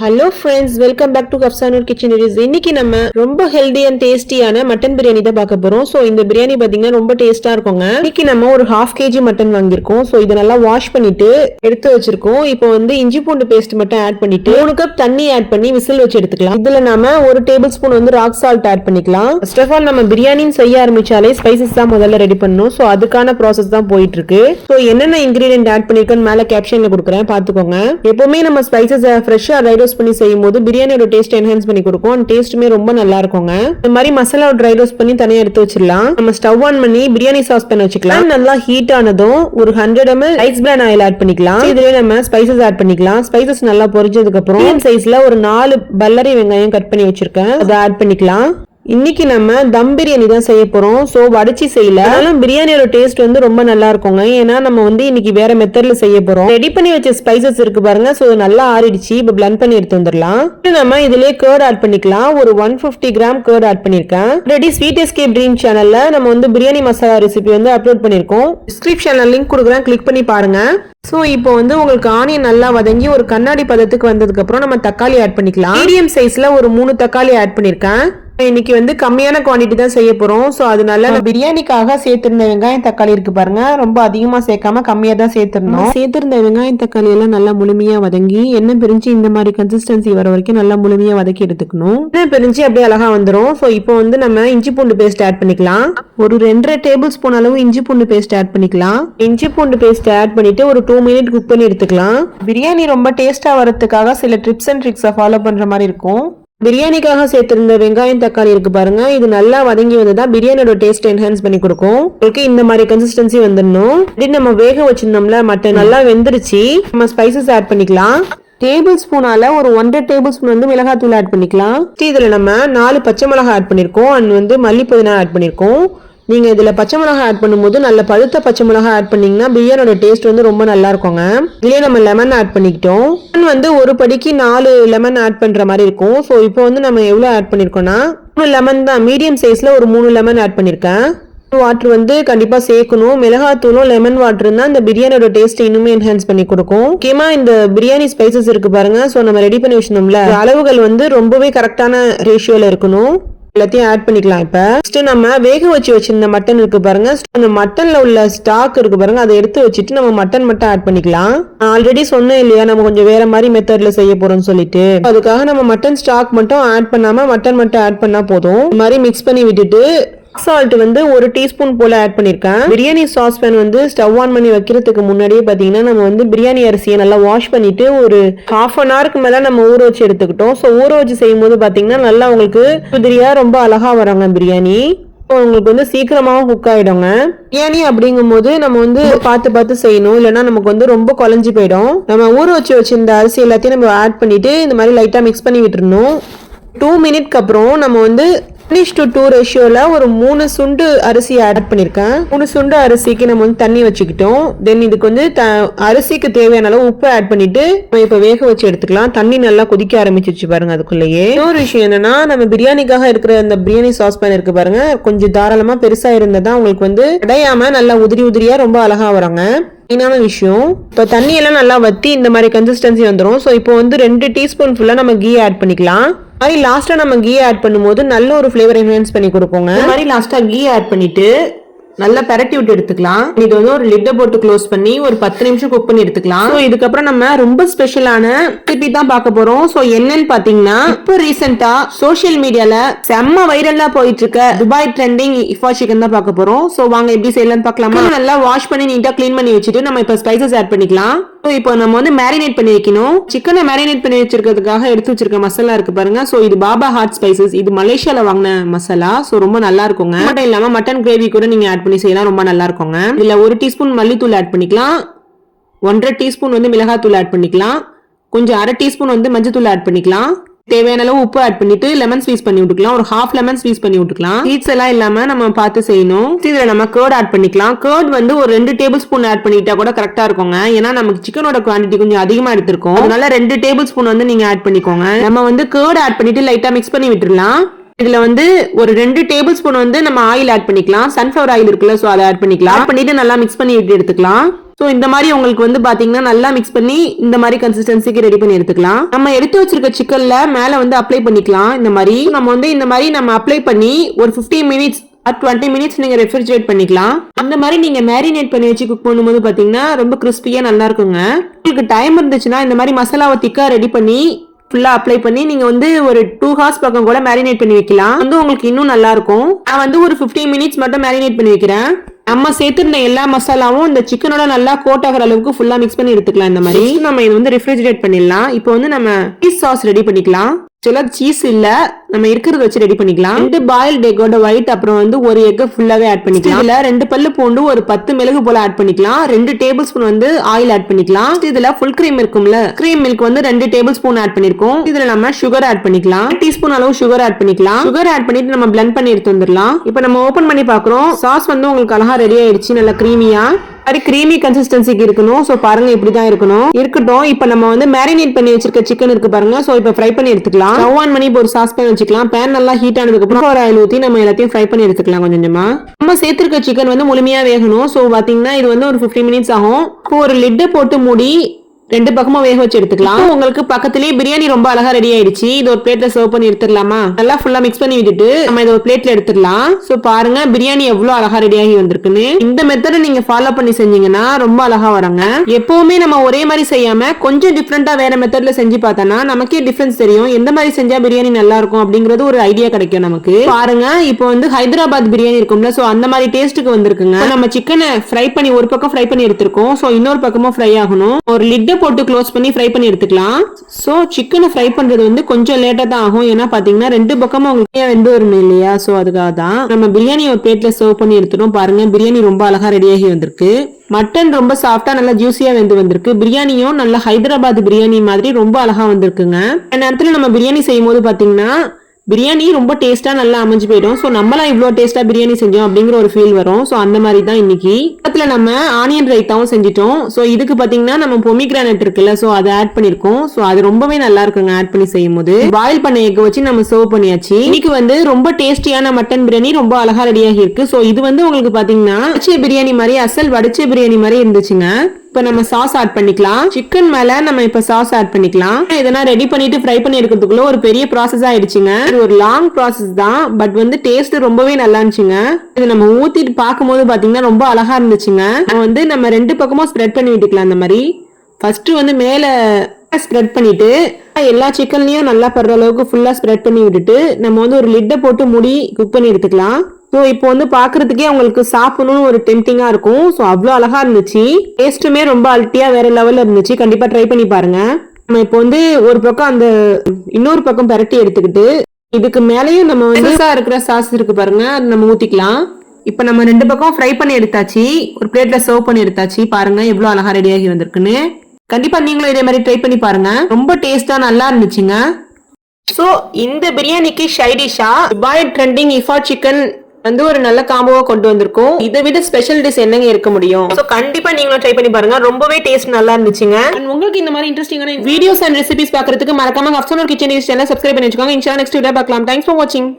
Hello friends welcome back to கப்சானூர் kitchen is இன்னைக்கு நம்ம ரொம்ப ஹெல்தி அண்ட் டேஸ்டியான மட்டன் பிரியாணி தான் பார்க்க போறோம். ஸோ இந்த பிரியாணி பார்த்தீங்கன்னா ரொம்ப டேஸ்டா இருக்குங்க. இன்னைக்கு நம்ம ஒரு ஹாஃப் கேஜி மட்டன் வாங்கியிருக்கோம். ஸோ இதை நல்லா வாஷ் பண்ணிட்டு எடுத்து வச்சிருக்கோம். இப்போ வந்து இஞ்சி பூண்டு பேஸ்ட் மட்டும் ஆட் பண்ணிட்டு மூணு கப் தண்ணி ஆட் பண்ணி விசில் வச்சு எடுத்துக்கலாம். இதுல நாம ஒரு டேபிள் ஸ்பூன் வந்து ராக் சால்ட் ஆட் பண்ணிக்கலாம். ஃபர்ஸ்ட் ஆஃப் ஆல் நம்ம பிரியாணின்னு செய்ய ஆரம்பிச்சாலே ஸ்பைசஸ் தான் முதல்ல ரெடி பண்ணணும். ஸோ அதுக்கான ப்ராசஸ் தான் போயிட்டு இருக்கு ஸோ என்னென்ன இன்கிரீடியன்ட் ஆட் பண்ணிருக்கோன்னு மேல கேப்ஷன்ல கொடுக்குறேன். பாத்துக்கோங்க எப்பவுமே நம்ம ஸ்பைசஸ் ஃப்ரெஷ்ஷா ட்ரை ரோஸ்ட் பண்ணி செய்யும் போது பிரியாணியோட டேஸ்ட் என்ஹான்ஸ் பண்ணி கொடுக்கும். அண்ட் டேஸ்ட்டுமே ரொம்ப நல்லா இருக்குங்க. இந்த மாதிரி மசாலா ட்ரை ரோஸ்ட் பண்ணி தனியாக எடுத்து வச்சிடலாம். நம்ம ஸ்டவ் ஆன் பண்ணி பிரியாணி சாஸ் பண்ண வச்சுக்கலாம். நல்லா ஹீட் ஆனதும் ஒரு hundred ML rice bran oil add பண்ணிக்கலாம். இதுலயே நம்ம ஸ்பைசஸ் ஆட் பண்ணிக்கலாம். ஸ்பைசஸ் நல்லா பொரிஞ்சதுக்கு அப்புறம் சைஸ்ல ஒரு நாலு பல்லரி வெங்காயம் கட் பண்ணி வச்சிருக்கேன். அதை ஆட் பண்ணிக்கலாம். இன்னைக்கு நம்ம தம் பிரியாணி தான் செய்ய போறோம். ஸோ வடிச்சு செய்யல. அதனால பிரியாணியோட டேஸ்ட் வந்து ரொம்ப நல்லா இருக்குங்க. ஏன்னா நம்ம வந்து இன்னைக்கு வேற மெத்தட்ல செய்ய போறோம். ரெடி பண்ணி வச்ச ஸ்பைசஸ் இருக்கு பாருங்க. ஸோ நல்லா ஆறிடுச்சு. இப்போ பிளண்ட் பண்ணி எடுத்து வந்துடலாம். நம்ம இதுலயே கேர்ட் ஆட் பண்ணிக்கலாம். ஒரு one fifty gram curd add பண்ணிருக்கேன். ரெடி ஸ்வீட் எஸ்கேப் ட்ரீம் சேனல்ல நம்ம வந்து பிரியாணி மசாலா ரெசிபி வந்து அப்லோட் பண்ணிருக்கோம். டிஸ்கிரிப்ஷன்ல லிங்க் கொடுக்குறேன். கிளிக் பண்ணி பாருங்க. ஸோ இப்போ வந்து உங்களுக்கு ஆனியன் நல்லா வதங்கி ஒரு கண்ணாடி பதத்துக்கு வந்ததுக்கு அப்புறம் நம்ம தக்காளி ஆட் பண்ணிக்கலாம். மீடியம் சைஸ்ல ஒரு மூணு தக்காளி ஆட் பண்ணிருக்கேன். இன்னைக்கு வந்து கம்மியான குவாண்டிட்டி தான் செய்ய போறோம். ஸோ அதனால பிரியாணிக்காக சேர்த்திருந்த வெங்காயம் தக்காளி இருக்கு பாருங்க. ரொம்ப அதிகமா சேர்க்காம கம்மியா தான் சேர்த்திருந்தோம். சேர்த்திருந்த வெங்காயம் தக்காளி எல்லாம் நல்லா முழுமையா வதங்கி எண்ணெய் பிரிஞ்சு இந்த மாதிரி கன்சிஸ்டன்சி வர வரைக்கும் நல்லா முழுமையா வதக்கி எடுத்துக்கணும். எண்ணெய் பிரிஞ்சு அப்படியே அழகா வந்துடும் ஸோ இப்போ வந்து நம்ம இஞ்சி பூண்டு பேஸ்ட் ஆட் பண்ணிக்கலாம். ஒரு ரெண்டரை டேபிள் ஸ்பூன் அளவு இஞ்சி பூண்டு பேஸ்ட் ஆட் பண்ணிக்கலாம். இஞ்சி பூண்டு பேஸ்ட் ஆட் பண்ணிட்டு ஒரு டூ மினிட் குக் பண்ணி எடுத்துக்கலாம். பிரியாணி ரொம்ப டேஸ்டா வரதுக்காக சில ட்ரிப்ஸ் அண்ட் ட்ரிக்ஸை ஃபாலோ பண்ற மாதிரி இருக்கும். பிரியாணிக்காக சேர்த்திருந்த வெங்காயம் தக்காளி இருக்கு பாருங்க. இது நல்லா வதங்கி வந்ததா பிரியாணியோட டேஸ்ட் என்ஹான்ஸ் பண்ணி கொடுக்கும். உங்களுக்கு இந்த மாதிரி கன்சிஸ்டன்சி வந்துடணும். இப்படி நம்ம வேக வச்சிருந்தோம்ல மட்டன் நல்லா வெந்துருச்சு. நம்ம ஸ்பைசஸ் ஆட் பண்ணிக்கலாம். டேபிள் ஸ்பூனால ஒரு ஒன்றரை டேபிள் ஸ்பூன் வந்து மிளகாத்தூள் ஆட் பண்ணிக்கலாம். இதுல நம்ம நாலு பச்சை மிளகாய் ஆட் பண்ணிருக்கோம் அண்ட் வந்து மல்லி புதினா ஆட் பண்ணிருக்கோம் நீங்கள் இதில் பச்சை மிளகாய் ஆட் பண்ணும்போது நல்ல பழுத்த பச்சை மிளகாய் ஆட் பண்ணீங்கன்னா பிரியாணியோட டேஸ்ட் வந்து ரொம்ப நல்லா இருக்குங்க. இதுலேயே நம்ம லெமன் ஆட் பண்ணிக்கிட்டோம். லெமன் வந்து ஒரு படிக்கு நாலு லெமன் ஆட் பண்ணுற மாதிரி இருக்கும். ஸோ இப்போ வந்து நம்ம எவ்வளோ ஆட் பண்ணியிருக்கோம்னா மூணு லெமன் தான் மீடியம் சைஸில் ஒரு மூணு லெமன் ஆட் பண்ணியிருக்கேன் வாட்டர் வந்து கண்டிப்பா சேர்க்கணும். மிளகாத்தூளும் லெமன் வாட்டர் தான் இந்த பிரியாணியோட டேஸ்ட் இன்னுமே என்ஹான்ஸ் பண்ணி கொடுக்கும். முக்கியமா இந்த பிரியாணி ஸ்பைசஸ் இருக்கு பாருங்க. ஸோ நம்ம ரெடி பண்ணி வச்சிருந்தோம்ல அளவுகள் வந்து ரொம்பவே கரெக்டான ரேஷியோல இருக்கணும். எல்லாத்தையும் ஆட் பண்ணிக்கலாம் இப்ப. ஃபர்ஸ்ட் நம்ம வேக வச்சு வச்சிருந்த மட்டன் இருக்கு பாருங்க. அந்த மட்டன்ல உள்ள ஸ்டாக் இருக்கு பாருங்க. அதை எடுத்து வச்சுட்டு நம்ம மட்டன் மட்டும் ஆட் பண்ணிக்கலாம். ஆல்ரெடி சொன்னேன் இல்லையா நம்ம கொஞ்சம் வேற மாதிரி மெத்தட்ல செய்ய போறோம்னு சொல்லிட்டு. அதுக்காக நம்ம மட்டன் ஸ்டாக் மட்டும் ஆட் பண்ணாம மட்டன் மட்டும் ஆட் பண்ணா போதும். இந்த மாதிரி மிக்ஸ் பண்ணி விட்டுட்டு சால்ட் வந்து ஒரு டீஸ்பூன் போல ஆட் பண்ணிருக்கேன். பிரியாணி சாஸ் பேன் வந்து ஸ்டவ் ஆன் பண்ணி வைக்கிறதுக்கு முன்னாடியே பாத்தீங்கன்னா நம்ம வந்து பிரியாணி அரிசியை நல்லா வாஷ் பண்ணிட்டு ஒரு ஹாஃப் அன் ஹவருக்கு மேல நம்ம ஊற வச்சு எடுத்துக்கிட்டோம். ஸோ ஊற வச்சு செய்யும் போது பாத்தீங்கன்னா நல்லா உங்களுக்கு உதிரியா ரொம்ப அழகா வராங்க பிரியாணி உங்களுக்கு வந்து சீக்கிரமாகவும் குக் ஆயிடுங்க. பிரியாணி அப்படிங்கும் போது நம்ம வந்து பார்த்து பார்த்து செய்யணும். இல்லைன்னா நமக்கு வந்து ரொம்ப குழஞ்சி போயிடும். நம்ம ஊற வச்சு வச்சிருந்த அரிசி எல்லாத்தையும் நம்ம ஆட் பண்ணிட்டு இந்த மாதிரி லைட்டா மிக்ஸ் பண்ணி விட்டுருணும் டூ மினிட்க்கு அப்புறம் நம்ம வந்து ஃபினிஷ் டு டூ ரேஷியோவில் ஒரு மூணு சுண்டு அரிசி ஆட் பண்ணியிருக்கேன் மூணு சுண்டு அரிசிக்கு நம்ம வந்து தண்ணி வச்சுக்கிட்டோம். தென் இதுக்கு வந்து த அரிசிக்கு தேவையான அளவு உப்பு ஆட் பண்ணிட்டு நம்ம இப்போ வேக வச்சு எடுத்துக்கலாம். தண்ணி நல்லா கொதிக்க ஆரம்பிச்சிருச்சு பாருங்க அதுக்குள்ளேயே. இன்னொரு விஷயம் என்னன்னா நம்ம பிரியாணிக்காக இருக்கிற அந்த பிரியாணி சாஸ் பேன் இருக்கு பாருங்க. கொஞ்சம் தாராளமாக பெருசாக இருந்தால் இருந்ததா உங்களுக்கு வந்து உடையாம நல்லா உதிரி உதிரியாக ரொம்ப அழகாக வராங்க. மெயினான விஷயம் இப்போ தண்ணியெல்லாம் நல்லா வத்தி இந்த மாதிரி கன்சிஸ்டன்சி வந்துடும் ஸோ இப்போ வந்து ரெண்டு டீஸ்பூன் ஃபுல்லாக நம்ம கீ ஆட் பண்ணிக்கலாம். மாதிரி லாஸ்ட்டாக நம்ம கீ ஆட் பண்ணும்போது நல்ல ஒரு ஃப்ளேவர் என்ஹான்ஸ் பண்ணி கொடுப்போங்க. இந்த மாதிரி லாஸ்ட்டாக கீ ஆட் பண்ணிட்டு நல்லா பெரட்டி விட்டு எடுத்துக்கலாம். இது வந்து ஒரு லிட்டை போட்டு க்ளோஸ் பண்ணி ஒரு பத்து நிமிஷம் குக் பண்ணி எடுத்துக்கலாம். ஸோ இதுக்கப்புறம் நம்ம ரொம்ப ஸ்பெஷலான ரெசிபி தான் பார்க்க போறோம். ஸோ என்னன்னு பாத்தீங்கன்னா இப்போ ரீசெண்டா சோஷியல் மீடியால செம்ம வைரலா போயிட்டு இருக்க துபாய் ட்ரெண்டிங் இஃபா சிக்கன் தான் பார்க்க போறோம். ஸோ வாங்க எப்படி செய்யலாம்னு பார்க்கலாமா? நல்லா வாஷ் பண்ணி நீட்டா க்ளீன் பண்ணி வச்சுட்டு நம்ம இப்போ ஸ்பைசஸ் ஆட் பண்ணிக்கலாம். ஸோ இப்போ நம்ம வந்து மேரினேட் பண்ணி வைக்கணும். சிக்கனை மேரினேட் பண்ணி வச்சிருக்கிறதுக்காக எடுத்து வச்சிருக்க மசாலா இருக்கு பாருங்க. ஸோ இது பாபா ஹாட் ஸ்பைசஸ் இது மலேசியால வாங்கின மசாலா. ஸோ ரொம்ப நல்லா இருக்குங்க. மட்டும் இல்லாம மட்டன் கிரேவி கூட நீங்க ஆட் பண்ணி செய்யலாம். ரொம்ப நல்லா இருக்குங்க. இதுல ஒரு டீஸ்பூன் மல்லித்தூள் ஆட் பண்ணிக்கலாம். ஒன்றரை டீஸ்பூன் வந்து மிளகாத்தூள் ஆட் பண்ணிக்கலாம். கொஞ்சம் அரை டீஸ்பூன் வந்து மஞ்சத்தூள் ஆட் பண்ணிக்கலாம். தேவையான அளவு உப்பு ஆட் பண்ணிட்டு லெமன் ஸ்வீஸ் பண்ணி விட்டுக்கலாம். ஒரு ஹாஃப் லெமன் ஸ்வீஸ் பண்ணி விட்டுக்கலாம். சீட்ஸ் எல்லாம் இல்லாம நம்ம பார்த்து செய்யணும். இதுல நம்ம கேர்ட் ஆட் பண்ணிக்கலாம். கேர்ட் வந்து ஒரு ரெண்டு டேபிள் ஸ்பூன் ஆட் பண்ணிட்டா கூட கரெக்டா இருக்குங்க. ஏன்னா நமக்கு சிக்கனோட குவான்டிட்டி கொஞ்சம் அதிகமா எடுத்திருக்கோம். அதனால ரெண்டு டேபிள் ஸ்பூன் வந்து நீங்க ஆட் பண்ணிக்கோங்க. நம்ம வந்து கேர்ட் ஆட் பண்ணிட்டு லைட்டா மிக்ஸ் பண்ணி விட்டுடலாம் இதுல வந்து ஒரு ரெண்டு டேபிள் ஸ்பூன் வந்து நம்ம ஆயில் ஆட் பண்ணிக்கலாம். சன்ஃபிளவர் ஆயில் இருக்குல்ல சோ அதை ஆட் பண்ணிக்கலாம். ஆட் பண்ணிட்டு நல்லா மிக்ஸ் பண்ணி விட்டு எடுத்துக்கலாம். ஸோ இந்த மாதிரி உங்களுக்கு வந்து பார்த்தீங்கன்னா நல்லா மிக்ஸ் பண்ணி இந்த மாதிரி கன்சிஸ்டன்சிக்கு ரெடி பண்ணி எடுத்துக்கலாம். நம்ம எடுத்து வச்சிருக்க சிக்கனில் மேலே வந்து அப்ளை பண்ணிக்கலாம் இந்த மாதிரி. நம்ம வந்து இந்த மாதிரி நம்ம அப்ளை பண்ணி ஒரு 15 மினிட்ஸ் அட் டுவெண்ட்டி மினிட்ஸ் நீங்கள் ரெஃப்ரிஜரேட் பண்ணிக்கலாம். அந்த மாதிரி நீங்கள் மேரினேட் பண்ணி வச்சு குக் பண்ணும்போது பார்த்தீங்கன்னா ரொம்ப கிறிஸ்பியாக நல்லா இருக்குங்க. உங்களுக்கு டைம் இருந்துச்சுன்னா இந்த மாதிரி மசாலாவை திக்காக ரெடி பண்ணி ஃபுல்லாக அப்ளை பண்ணி நீங்கள் வந்து ஒரு டூ ஹார்ஸ் பக்கம் கூட மேரினேட் பண்ணி வைக்கலாம். வந்து உங்களுக்கு இன்னும் நல்லா இருக்கும். நான் வந்து ஒரு 15 மினிட்ஸ் மட்டும் மேரினேட் பண்ணி வைக்கிறேன். நம்ம சேர்த்துருந்த எல்லா மசாலாவும் இந்த சிக்கனோட நல்லா கோட் ஆகிற அளவுக்கு ஃபுல்லா மிக்ஸ் பண்ணி எடுத்துக்கலாம் இந்த மாதிரி. நம்ம இது வந்து ரெஃப்ரிஜிரேட் பண்ணிடலாம். இப்போ வந்து நம்ம சீஸ் சாஸ் ரெடி பண்ணிக்கலாம். சில சீஸ் இல்ல நம்ம இருக்கிறத வச்சு ரெடி பண்ணிக்கலாம். ரெண்டு பாயில்ட் எக்கோட ஒயிட் அப்புறம் வந்து ஒரு எக் ஃபுல்லாவே ஆட் பண்ணிக்கலாம். இதுல ரெண்டு பல்லு பூண்டு ஒரு பத்து மிளகு போல ஆட் பண்ணிக்கலாம். ரெண்டு டேபிள் ஸ்பூன் வந்து ஆயில் ஆட் பண்ணிக்கலாம். இதுல ஃபுல் கிரீம் இருக்கும்ல? கிரீம் மில்க் வந்து ரெண்டு டேபிள் ஸ்பூன் ஆட் பண்ணிருக்கோம். இதுல நம்ம சுகர் ஆட் பண்ணிக்கலாம். டீஸ்பூன் அளவு சுகர் ஆட் பண்ணிக்கலாம். சுகர் ஆட் பண்ணிட்டு நம்ம blend பண்ணி எடுத்து வந்துடலாம். இப்போ நம்ம ஓபன் பண்ணி பாக்குறோம் சாஸ் வந்து உங்களுக்கு அழகா ரெடி ஆயிடுச்சு நல்லா கிரீமியா மாதிரி கிரீமி கன்சிஸ்டன்சிக்கு இருக்கணும். சோ பாருங்க இப்படிதான் இருக்கணும். இருக்கட்டும் இப்போ நம்ம வந்து மேரினேட் பண்ணி வச்சிருக்க சிக்கன் இருக்கு பாருங்க. சோ இப்போ ஃப்ரை பண்ணி எடுத்துக்கலாம். ஸ்டவ் ஆன் பண்ணி இப்போ ஒரு சாஸ் பேன் வச்சுக்கலாம். பேன் நல்லா ஹீட் ஆனதுக்கு அப்புறம் ஒரு ஆயில் ஊத்தி நம்ம எல்லாத்தையும் ஃப்ரை பண்ணி எடுத்துக்கலாம் கொஞ்சம் கொஞ்சமா. நம்ம சேர்த்திருக்க சிக்கன் வந்து முழுமையா வேகணும். சோ பாத்தீங்கன்னா இது வந்து ஒரு 15 மினிட்ஸ் ஆகும். இப்போ ஒரு லிட்டு போட்டு மூடி ரெண்டு பக்கமும் வேக வச்சு எடுத்துக்கலாம். உங்களுக்கு பக்கத்துலயே பிரியாணி ரொம்ப அழகா ரெடி ஆயிடுச்சு. இது ஒரு பிளேட்ல சர்வ் பண்ணி எடுத்துடலாமா? நல்லா ஃபுல்லா மிக்ஸ் பண்ணி விட்டுட்டு நம்ம இதை ஒரு பிளேட்ல எடுத்துடலாம். சோ பாருங்க பிரியாணி எவ்வளவு அழகா ரெடி ஆகி வந்திருக்குன்னு. இந்த மெத்தட நீங்க ஃபாலோ பண்ணி செஞ்சீங்கன்னா ரொம்ப அழகா வராங்க. எப்பவுமே நம்ம ஒரே மாதிரி செய்யாம கொஞ்சம் டிஃப்ரெண்டா வேற மெத்தட்ல செஞ்சு பார்த்தோம்னா நமக்கே டிஃபரன்ஸ் தெரியும். எந்த மாதிரி செஞ்சா பிரியாணி நல்லா இருக்கும் அப்படிங்கறது ஒரு ஐடியா கிடைக்கும் நமக்கு. பாருங்க இப்போ வந்து ஹைதராபாத் பிரியாணி இருக்கும்ல சோ அந்த மாதிரி டேஸ்ட்டுக்கு வந்திருக்குங்க. நம்ம சிக்கனை ஃப்ரை பண்ணி ஒரு பக்கம் ஃப்ரை பண்ணி எடுத்திருக்கோம். சோ இன்னொரு பக்கமும் ஃப்ரை ஆகணும். ஒரு லிட்டை போட்டு க்ளோஸ் பண்ணி ஃப்ரை பண்ணி எடுத்துக்கலாம். ஸோ சிக்கனை ஃப்ரை பண்ணுறது வந்து கொஞ்சம் லேட்டாக தான் ஆகும். ஏன்னா பார்த்தீங்கன்னா ரெண்டு பக்கமும் உங்களுக்கு வெந்து வரும் இல்லையா? ஸோ அதுக்காக தான் நம்ம பிரியாணி ஒரு பிளேட்டில் சர்வ் பண்ணி எடுத்துட்டோம். பாருங்க பிரியாணி ரொம்ப அழகாக ரெடியாகி வந்திருக்கு. மட்டன் ரொம்ப சாஃப்டா நல்லா ஜூஸியாக வெந்து வந்திருக்கு. பிரியாணியும் நல்ல ஹைதராபாத் பிரியாணி மாதிரி ரொம்ப அழகா வந்திருக்குங்க. நேரத்தில் நம்ம பிரியாணி செய்யும் போது பாத்தீங்கன்னா பிரியாணி ரொம்ப டேஸ்ட்டாக நல்லா அமைஞ்சு போயிடும். ஸோ நம்மளாம் இவ்வளோ டேஸ்ட்டாக பிரியாணி செஞ்சோம் அப்படிங்கிற ஒரு ஃபீல் வரும். ஸோ அந்த மாதிரி தான் இன்னைக்கு. பக்கத்தில் நம்ம ஆனியன் ரைத்தாவும் செஞ்சிட்டோம். ஸோ இதுக்கு பார்த்தீங்கன்னா நம்ம பொமிக்ரானட் இருக்குல்ல ஸோ அதை ஆட் பண்ணியிருக்கோம் ஸோ அது ரொம்பவே நல்லா இருக்குங்க ஆட் பண்ணி செய்யும் போது பாயில் பண்ண எக் வச்சு நம்ம சர்வ் பண்ணியாச்சு. இன்னைக்கு வந்து ரொம்ப டேஸ்டியான மட்டன் பிரியாணி ரொம்ப அழகா ரெடியாகி இருக்கு ஸோ இது வந்து உங்களுக்கு பார்த்தீங்கன்னா வடிச்ச பிரியாணி மாதிரி அசல் வடிச்ச பிரியாணி மாதிரி இருந்துச்சுங்க. இப்போ நம்ம சாஸ் ஆட் பண்ணிக்கலாம். சிக்கன் மேல நம்ம இப்ப சாஸ் ஆட் பண்ணிக்கலாம். இதெல்லாம் ரெடி பண்ணிட்டு ஃப்ரை பண்ணி எடுக்கிறதுக்குள்ள ஒரு பெரிய ப்ராசஸ் ஆயிடுச்சுங்க. இது ஒரு லாங் ப்ராசஸ் தான். பட் வந்து டேஸ்ட் ரொம்பவே நல்லா இருந்துச்சுங்க. இது நம்ம ஊத்திட்டு பார்க்கும்போது பாத்தீங்கன்னா ரொம்ப அழகா இருந்துச்சுங்க. நம்ம வந்து நம்ம ரெண்டு பக்கமும் ஸ்ப்ரெட் பண்ணி விட்டுக்கலாம் அந்த மாதிரி. ஃபர்ஸ்ட் வந்து மேல ஸ்ப்ரெட் பண்ணிட்டு எல்லா சிக்கன்லயும் நல்லா படுற அளவுக்கு ஃபுல்லா ஸ்ப்ரெட் பண்ணி விட்டுட்டு நம்ம வந்து ஒரு லிட்டை போட்டு மூடி குக் பண்ணி எடுத்துக்கலாம். ஸோ இப்போ வந்து பார்க்கறதுக்கே உங்களுக்கு சாப்பிடணும்னு ஒரு டெம்டிங்கா இருக்கும். ஸோ அவ்வளோ அழகா இருந்துச்சு. டேஸ்ட்டுமே ரொம்ப அல்ட்டியா வேற லெவல்ல இருந்துச்சு. கண்டிப்பா ட்ரை பண்ணி பாருங்க. நம்ம இப்போ வந்து ஒரு பக்கம் அந்த இன்னொரு பக்கம் பரட்டி எடுத்துக்கிட்டு இதுக்கு மேலேயும் நம்ம வந்து இருக்கிற சாஸ் இருக்கு பாருங்க. அது நம்ம ஊத்திக்கலாம். இப்போ நம்ம ரெண்டு பக்கம் ஃப்ரை பண்ணி எடுத்தாச்சு. ஒரு பிளேட்ல சர்வ் பண்ணி எடுத்தாச்சு. பாருங்க எவ்வளவு அழகா ரெடியாகி வந்திருக்குன்னு. கண்டிப்பா நீங்களும் இதே மாதிரி ட்ரை பண்ணி பாருங்க. ரொம்ப டேஸ்டா நல்லா இருந்துச்சுங்க. சோ இந்த பிரியாணிக்கு ஷைடிஷா துபாய் ட்ரெண்டிங் இஃபா சிக்கன் வந்து ஒரு நல்ல காம்போவா கொண்டு வந்திருக்கோம். இதை விட ஸ்பெஷல் டிஷ் என்னங்க இருக்க முடியும்? சோ கண்டிப்பா நீங்களும் ட்ரை பண்ணி பாருங்க. ரொம்பவே டேஸ்ட் நல்லா இருந்துச்சுங்க. உங்களுக்கு இந்த மாதிரி இன்ட்ரெஸ்டிங்கான வீடியோஸ் அண்ட் ரெசிபிஸ் பார்க்கறதுக்கு மறக்காம அப்சனோர் கிச்சன் சேனல் சப்ஸ்கிரைப் பண்ணி வச்சுக்கோங்க. இன்ஷா நெக்ஸ்ட் வீடியோ பார்க்கலாம். தேங்க்ஸ் ஃபார் வாட்சிங்